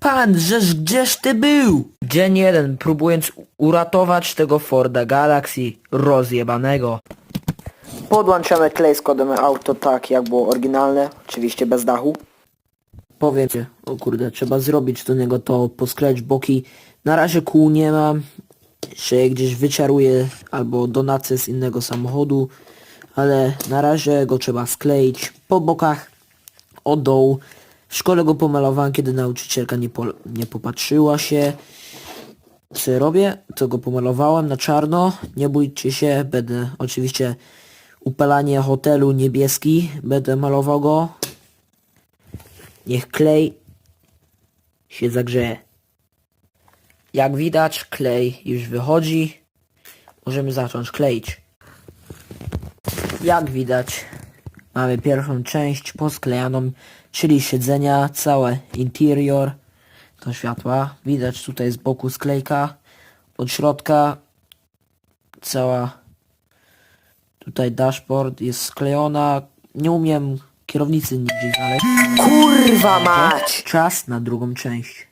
Pan, żeż gdzież ty był? Dzień jeden, próbując uratować tego Forda Galaxy rozjebanego. Podłączamy klej z kodem auto tak jak było oryginalne, oczywiście bez dachu. Powiem ci, o kurde, trzeba zrobić do niego to, poskleić boki. Na razie kół nie mam, jeszcze je gdzieś wyczaruję albo donację z innego samochodu, ale na razie go trzeba skleić po bokach od dołu. W szkole go pomalowałem, kiedy nauczycielka nie, po, nie popatrzyła się. Co robię? To go pomalowałem na czarno. Nie bójcie się, będę oczywiście upalanie hotelu niebieski. Będę malował go. Niech klej się zagrzeje. Jak widać, klej już wychodzi. Możemy zacząć kleić. Jak widać, mamy pierwszą część posklejaną, czyli siedzenia, całe interior do światła. Widać tutaj z boku sklejka, od środka cała tutaj dashboard jest sklejona. Nie umiem kierownicy nigdzie znaleźć. Kurwa mać! Czas na drugą część.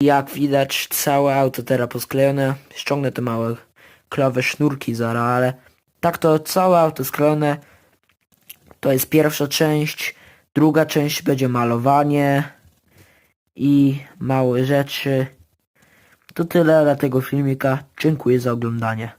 Jak widać całe auto teraz posklejone. Ściągnę te małe klowe sznurki zara, ale tak to całe auto sklejone. To jest pierwsza część. Druga część będzie malowanie i małe rzeczy. To tyle dla tego filmika. Dziękuję za oglądanie.